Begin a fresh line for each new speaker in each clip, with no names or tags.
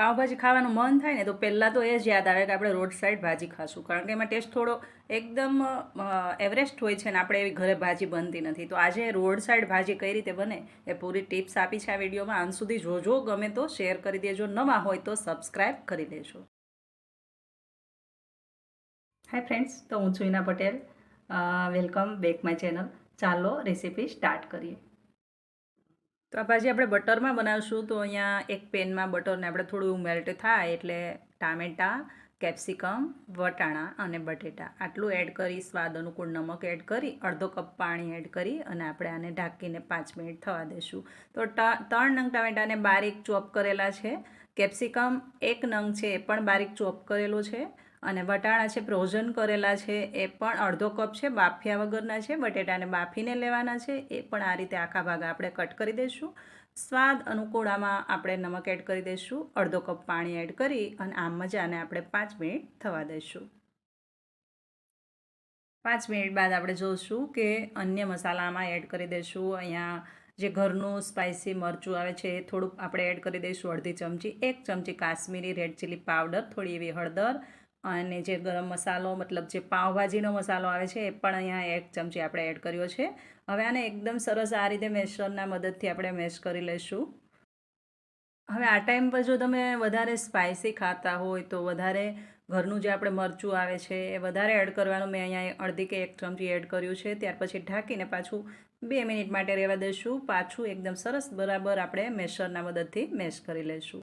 પાવભાજી ખાવાનું મન થાય ને, તો પહેલાં તો એ જ યાદ આવે કે આપણે રોડ સાઈડ ભાજી ખાશું. કારણ કે એમાં ટેસ્ટ થોડો એકદમ એવરેસ્ટ હોય છે ને, આપણે એવી ઘરે ભાજી બનતી નથી. તો આજે રોડ સાઈડ ભાજી કઈ રીતે બને એ પૂરી ટિપ્સ આપી છે આ વિડીયોમાં. અંત સુધી જોજો, ગમે તો શેર કરી દેજો. નવા હોય તો સબસ્ક્રાઈબ કરી દેજો. હાય ફ્રેન્ડ્સ, તો હું છું Hina Patel. Welcome back my channel. ચાલો રેસીપી સ્ટાર્ટ કરીએ. તો આ ભાજી આપણે બટરમાં બનાવશું. તો અહીંયા એક પેનમાં બટરને આપણે થોડું મેલ્ટ થાય એટલે ટામેટાં કેપ્સિકમ વટાણા અને બટેટા. આટલું એડ કરી, સ્વાદ અનુકૂળ નમક એડ કરી, અડધો કપ પાણી એડ કરી અને આપણે આને ઢાંકીને પાંચ મિનિટ થવા દઈશું તો ત્રણ નંગ ટામેટાને બારીક ચોપ કરેલા છે. કેપ્સિકમ એક નંગ છે, એ પણ બારીક ચોપ કરેલો છે. અને વટાણા છે ફ્રોઝન કરેલા છે, એ પણ અડધો કપ છે, બાફિયા વગરના છે, બટેટાને બાફીને લેવાના છે, એ પણ આ રીતે આખા ભાગ આપણે કટ કરી દઈશું. સ્વાદ અનુકૂળામાં આપણે નમક એડ કરી દઈશું, અડધો કપ પાણી એડ કરી અને આ મજાને આપણે પાંચ મિનિટ થવા દઈશું. પાંચ મિનિટ બાદ આપણે જોઈશું કે અન્ય મસાલામાં એડ કરી દઈશું, અહીંયા જે ઘરનું સ્પાઇસી મરચું આવે છે, એ થોડુંક આપણે એડ કરી દઈશું, અડધી ચમચી, એક ચમચી કાશ્મીરી રેડ ચીલી પાવડર થોડી એવી હળદર અને જે ગરમ મસાલો, મતલબ જે પાઉંભાજીનો મસાલો આવે છે, એ પણ અહીંયા એક ચમચી આપણે એડ કર્યો છે. હવે આને એકદમ સરસ આ રીતે મેશરના મદદથી આપણે મેશ કરી લઈશું હવે આ ટાઈમ પર જો તમે વધારે સ્પાઇસી ખાતા હોય તો વધારે ઘરનું જે આપણે મરચું આવે છે, એ વધારે એડ કરવાનું મેં અહીંયા અડધી કે એક ચમચી એડ કર્યું છે. ત્યાર પછી ઢાંકીને પાછું બે મિનિટ માટે રહેવા દઈશું પાછું એકદમ સરસ બરાબર આપણે મેશરના મદદથી મેશ કરી લઈશું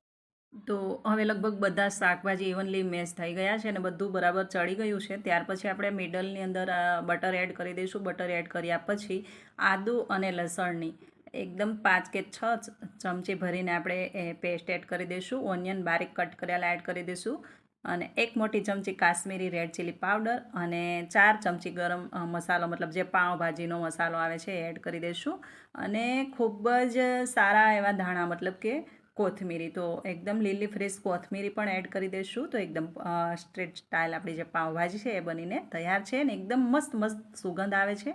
તો હવે લગભગ બધા શાકભાજી ઇવનલી મેશ થઈ ગયા છે અને બધું બરાબર ચડી ગયું છે. ત્યાર પછી આપણે મિડલની અંદર બટર એડ કરી દઈશું. બટર એડ કર્યા પછી આદું અને લસણની એકદમ પાંચ કે છ ચમચી ભરીને આપણે એ પેસ્ટ એડ કરી દઈશું. ઓનિયન બારીક કટ કરેલા એડ કરી દઈશું. અને એક મોટી ચમચી કાશ્મીરી રેડ ચીલી પાવડર અને ચાર ચમચી ગરમ મસાલો, મતલબ જે પાઉંભાજીનો મસાલો આવે છે એડ કરી દઈશું. અને ખૂબ જ સારા એવા ધાણા, મતલબ કે કોથમીરી, તો એકદમ લીલી ફ્રેશ કોથમીરી પણ એડ કરી દઈશું તો એકદમ સ્ટ્રેટ સ્ટાઇલ આપણી જે પાઉંભાજી છે એ બનીને તૈયાર છે ને એકદમ મસ્ત મસ્ત સુગંધ આવે છે.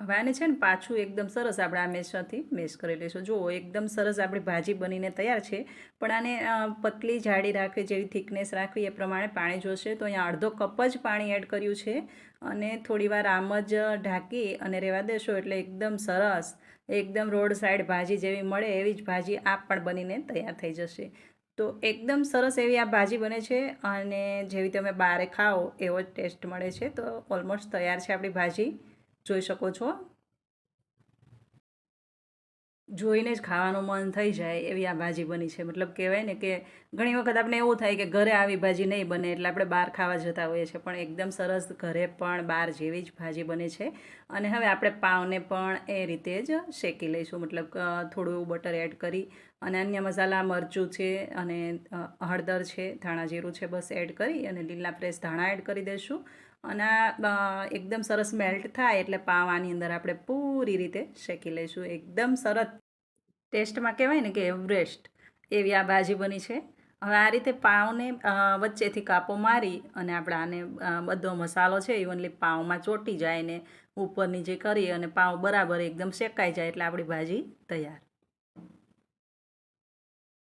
હવે છે ને પાછું એકદમ સરસ આપણે આ મેશથી મેશ કરી લઈશું. જુઓ, એકદમ સરસ આપણી ભાજી બનીને તૈયાર છે. પણ આને પતલી જાડી રાખવી, જેવી થિકનેસ રાખવી, એ પ્રમાણે પાણી જોશે તો અહીંયા અડધો કપ જ પાણી એડ કર્યું છે. અને થોડીવાર આમ જ ઢાંકી અને રહેવા દેશો એટલે એકદમ સરસ, એકદમ રોડ સાઈડ ભાજી જેવી મળે એવી જ ભાજી આ પણ બનીને તૈયાર થઈ જશે. તો એકદમ સરસ એવી આ ભાજી બને છે અને જેવી તમે બહારે ખાઓ એવો જ ટેસ્ટ મળે છે. તો ઓલમોસ્ટ તૈયાર છે આપણી ભાજી. જોઈ શકો છો. જોઈને જ ખાવાનું મન થઈ જાય એવી આ ભાજી બની છે. મતલબ કહેવાય ને કે ઘણી વખત આપણે એવું થાય કે ઘરે આવી ભાજી નહીં બને એટલે આપણે બહાર ખાવા જતા હોઈએ છીએ. પણ એકદમ સરસ ઘરે પણ બહાર જેવી જ ભાજી બને છે. અને હવે આપણે પાવને પણ એ રીતે જ શેકી લઈશું. મતલબ થોડું બટર એડ કરી અને અન્ય મસાલા, મરચું છે અને હળદર છે, ધાણા જીરું છે, બસ એડ કરી અને લીલા ફ્રેશ ધાણા એડ કરી દઈશું. અને એકદમ સરસ મેલ્ટ થાય એટલે પાવ આની અંદર આપણે પૂરી રીતે શેકી લઈશું. એકદમ સરસ ટેસ્ટમાં કહેવાય ને કે એવરેસ્ટ એવી આ ભાજી બની છે. હવે આ રીતે પાવને વચ્ચેથી કાપો મારી અને આપણે આને બધો મસાલો છે ઇવનલી પાવમાં ચોટી જાય ને ઉપરની જે કરી અને પાવ બરાબર એકદમ શેકાઈ જાય એટલે આપણી ભાજી તૈયાર.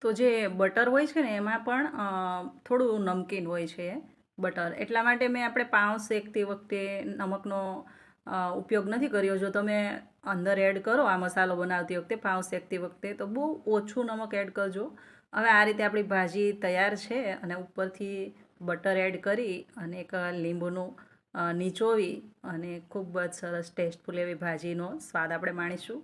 તો જે બટર હોય છે ને એમાં પણ થોડું નમકીન હોય છે. બટર. એટલા માટે મેં આપણે પાઉં શેકતી વખતે નમકનો ઉપયોગ નથી કર્યો. જો તમે અંદર એડ કરો, આ મસાલો બનાવતી વખતે પાઉં શેકતી વખતે, તો બહુ ઓછું નમક એડ કરજો. હવે આ રીતે આપણી ભાજી તૈયાર છે અને ઉપરથી બટર એડ કરી અને એક લીંબુનું નીચોવી અને ખૂબ જ સરસ ટેસ્ટફુલ એવી ભાજીનો સ્વાદ આપણે માણીશું.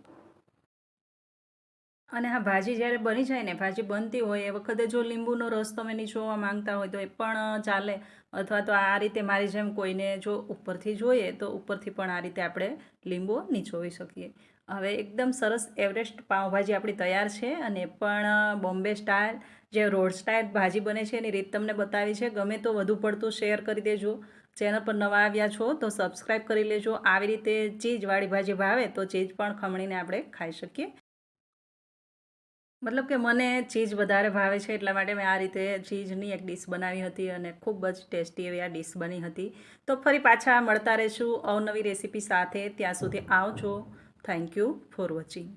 અને હા, ભાજી જ્યારે બની જાય ને, ભાજી બનતી હોય, એ વખતે જો લીંબુનો રસ તમે નીચોવા માંગતા હોય, તો એ પણ ચાલે. અથવા તો આ રીતે મારી જેમ કોઈને જો ઉપરથી જોઈએ, તો ઉપરથી પણ આ રીતે આપણે લીંબુ નીચોવી શકીએ. હવે એકદમ સરસ એવરેસ્ટ પાઉંભાજી આપણી તૈયાર છે, અને પણ બોમ્બે સ્ટાઇલ, જે રોડ સ્ટાઇલ ભાજી બને છે, એની રીત તમને બતાવી છે. ગમે તો વધુ પડતું શેર કરી દેજો. ચેનલ પર નવા આવ્યા છો, તો સબસ્ક્રાઈબ કરી લેજો. આવી રીતે ચીજવાળી ભાજી ભાવે, તો ચીજ પણ ખમણીને આપણે ખાઈ શકીએ. મતલબ કે મને ચીઝ વધારે ભાવે છે એટલા માટે મેં આ રીતે ચીઝની એક ડીશ બનાવી હતી અને ખૂબ જ ટેસ્ટી એવી આ ડીશ બની હતી. તો ફરી પાછા મળતા રહીશું અવનવી રેસીપી સાથે. ત્યાં સુધી આવજો. Thank you for watching.